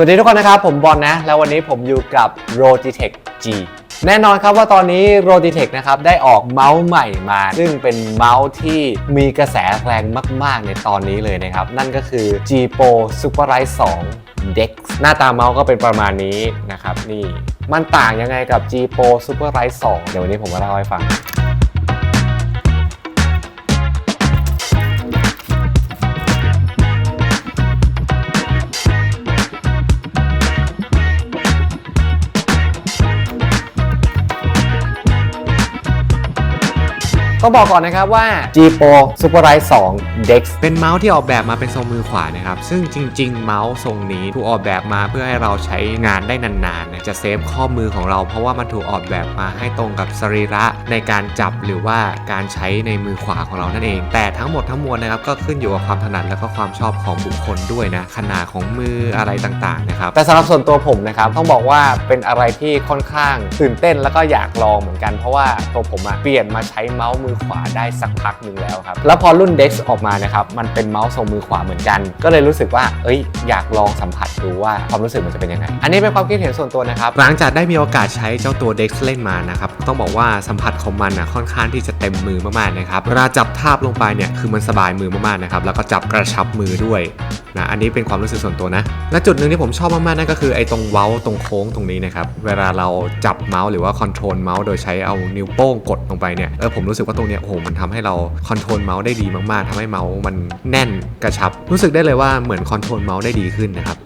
สวัสดีทุกคนนะครับ ผมบอลนะ แล้ววันนี้ผมอยู่กับ Logitech G แน่นอนครับว่าตอนนี้ Logitech นะครับ ได้ออกเมาส์ใหม่มา ซึ่งเป็นเมาส์ที่มีกระแสแรงมาก ๆ ในตอนนี้เลยนะครับ นั่นก็คือ G Pro Superlight 2 Dex หน้าตาเมาส์ก็เป็นประมาณนี้นะครับ นี่ มันต่างยังไงกับ G Pro Superlight 2 เดี๋ยววันนี้ผมมาเล่าให้ฟัง ต้องบอกก่อนนะครับว่า G Pro Superlight 2 Dex เป็นเมาส์ที่ออกแบบมาเป็นทรงมือขวานะครับ ซึ่งจริง ๆ เมาส์ทรงนี้ถูกออกแบบมาเพื่อให้เราใช้งานได้นานๆนะจะเซฟข้อมือของเราเพราะว่ามันถูกออกแบบมาให้ตรงกับสรีระในการจับหรือว่าการใช้ในมือขวาของเรานั่นเอง แต่ทั้งหมดทั้งมวลนะครับก็ขึ้นอยู่กับความถนัดและก็ความชอบของบุคคลด้วยนะขนาดของมืออะไรต่างๆนะครับแต่สำหรับส่วนตัวผมนะครับต้องบอกว่าเป็นอะไรที่ค่อนข้างตื่นเต้นแล้วก็อยากลองเหมือนกันเพราะว่าตัวผมอะเปลี่ยนมาใช้เมาส์มือือขวาได้สักพักหนึ่งแล้วครับ แล้วพอรุ่น Dex ออกมานะครับ มันเป็นเมาส์ทรงมือขวาเหมือนกัน ก็เลยรู้สึกว่า เอ้ย อยากลองสัมผัสดูว่าความรู้สึกมันจะเป็นยังไง อันนี้เป็นความคิดเห็นส่วนตัวนะครับ หลังจากได้มีโอกาสใช้เจ้าตัว Dex เล่นมานะครับ ต้องบอกว่าสัมผัสของมันนะค่อนข้างที่จะเต็มมือมากๆนะครับ เวลาจับทาบลงไปเนี่ย คือมันสบายมือมากๆนะครับ แล้วก็จับกระชับมือด้วย นะอันนี้เป็นความรู้สึกส่วนตัวนะ และจุดหนึ่งที่ผมชอบมากๆนั่นก็คือไอ้ตรงเว้าตรงโค้งตรงนี้นะครับเวลาเราจับเมาส์หรือว่าคอนโทรลเมาส์โดยใช้เอานิ้วโป้งกดลงไปเนี่ยเออผมรู้สึกว่าตรงเนี้ยโอ้โหมันทำให้เราคอนโทรลเมาส์ได้ดีมากๆทำให้เมาส์มันแน่นกระชับ รู้สึกได้เลยว่าเหมือนคอนโทรลเมาส์ได้ดีขึ้นนะครับ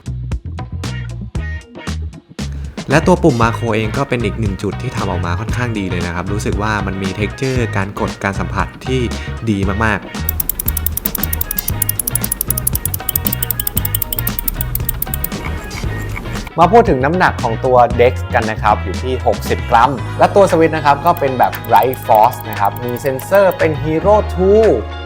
และตัวปุ่มมาโครเองก็เป็นอีกหนึ่งจุดที่ทำออกมาค่อนข้างดีเลยนะครับ รู้สึกว่ามันมีเท็กเจอร์การกดการสัมผัสที่ดีมากๆ มาพูดถึงน้ำหนักของตัว Dex กันนะครับ อยู่ที่ 60 กรัม และตัวสวิตช์นะครับก็เป็นแบบ Right Force นะครับ มีเซ็นเซอร์เป็น Hero 2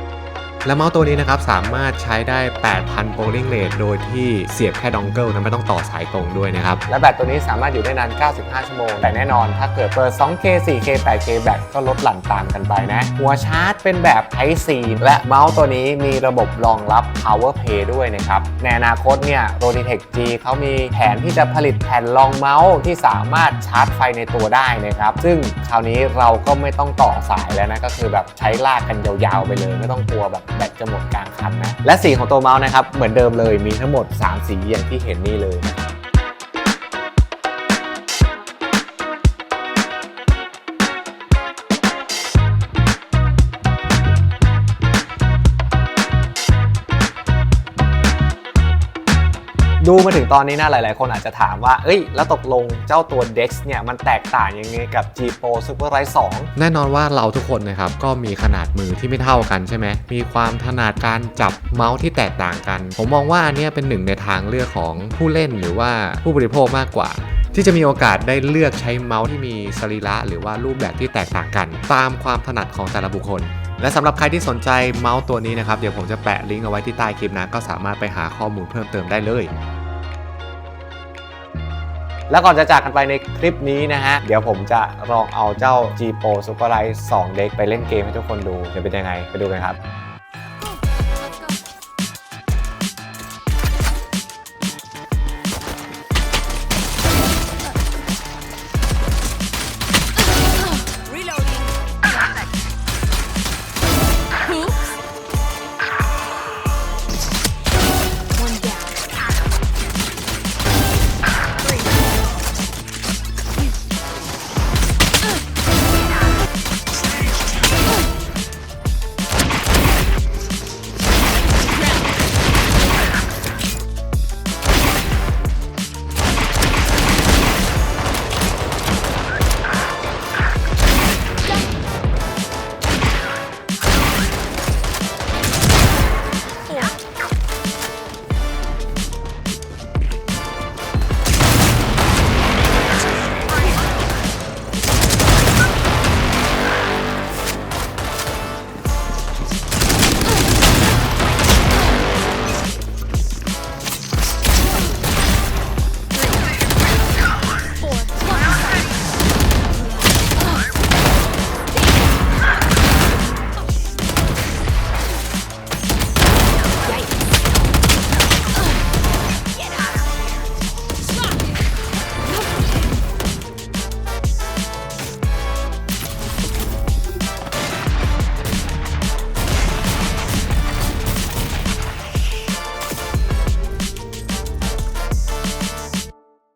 และเมาส์ตัวนี้นะครับสามารถใช้ได้ 8,000 polling rate โดยที่เสียบแค่ดองเกิลนะไม่ต้องต่อสายตรงด้วยนะครับ และแบตตัวนี้สามารถอยู่ได้นาน 95 ชั่วโมง แต่แน่นอนถ้าเกิดเปิด 2K 4K 8K แบตก็ลดหลั่นตามกันไปนะ หัวชาร์จเป็นแบบ Type C และเมาส์ตัวนี้มีระบบรองรับ Power Play ด้วยนะครับ ในอนาคตเนี่ย Logitech G เขามีแผนที่จะผลิตแผ่นรองเมาส์ที่สามารถชาร์จไฟในตัวได้นะครับ ซึ่งคราวนี้เราก็ไม่ต้องต่อสายแล้วนะ ก็คือแบบใช้ลากกันยาวๆไปเลย ไม่ต้องกลัวแบบแบตจะหมดกลางคันนะ และสีของตัวเมาส์นะครับ เหมือนเดิมเลยมีทั้งหมด 3 สีอย่างที่เห็นนี่เลยนะครับ ดูมาถึงตอนนี้นะหลาย ๆ คนอาจจะถามว่า เอ้ย แล้วตกลงเจ้าตัว Dex เนี่ย มันแตกต่างยังไงกับ G Pro Superlight 2แน่นอนว่าเราทุกคนนะครับ ก็มีขนาดมือที่ไม่เท่ากันใช่ไหม มีความถนัดการจับเมาส์ที่แตกต่างกัน ผมมองว่าอันนี้เป็นหนึ่งในทางเลือกของผู้เล่นหรือว่าผู้บริโภคมากกว่าที่จะมีโอกาสได้เลือกใช้เมาส์ที่มีสรีระหรือว่ารูปแบบที่แตกต่างกัน ตามความถนัดของแต่ละบุคคล และสำหรับใครที่สนใจเมาส์ตัวนี้นะครับ เดี๋ยวผมจะแปะลิงก์เอาไว้ที่ใต้คลิปนะ ก็สามารถไปหาข้อมูลเพิ่มเติมได้เลย แล้วก่อนจะจากกันไปในคลิปนี้นะฮะ เดี๋ยวผมจะลองเอาเจ้า G Pro Superlight 2 Deck ไปเล่นเกมให้ทุกคนดูจะเป็นยังไงไปดูกันครับ